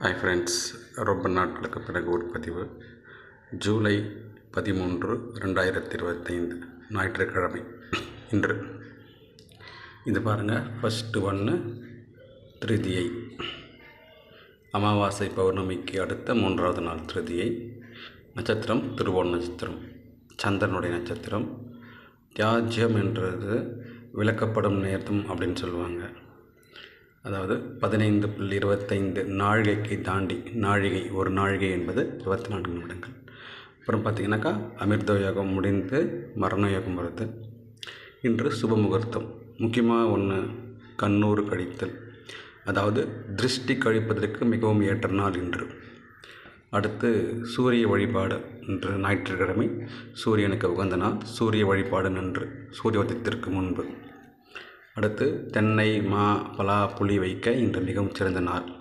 Hi friends ரொம்ப நாட்களுக்கு பிறகு ஒரு பதிவு. ஜூலை பதிமூன்று ரெண்டாயிரத்தி இருபத்தைந்து ஞாயிற்றுக்கிழமை. இன்று. இது பாருங்கள் ஃபஸ்ட்டு ஒன்று திருதியை. அமாவாசை பௌர்ணமிக்கு அடுத்த மூன்றாவது நாள் திருதியை. நட்சத்திரம் திருவோண நட்சத்திரம். சந்திரனுடைய நட்சத்திரம். தியாஜ்யம் என்றது விளக்கப்படும் நேரம் அப்படின்னு சொல்லுவாங்க. அதாவது பதினைந்து புள்ளி இருபத்தைந்து நாழிகைக்கு தாண்டி நாழிகை ஒரு நாழிகை என்பது இருபத்தி நான்கு நிமிடங்கள். அப்புறம் பார்த்திங்கனாக்கா அமிர்த யோகம் முடிந்து மரண யோகம் வருது. இன்று சுப முகூர்த்தம். முக்கியமாக ஒன்று கண்ணூர் கழித்தல். அதாவது திருஷ்டி கழிப்பதற்கு மிகவும் ஏற்ற நாள் இன்று. அடுத்து சூரிய வழிபாடு இன்று ஞாயிற்றுக்கிழமை. சூரியனுக்கு உகந்த நாள் சூரிய வழிபாடு நன்று சூரியோதயத்திற்கு முன்பு. அடுத்து தென்னை மா பலா புளி வைக்க இன்று மிகவும் சிறந்த நாள்.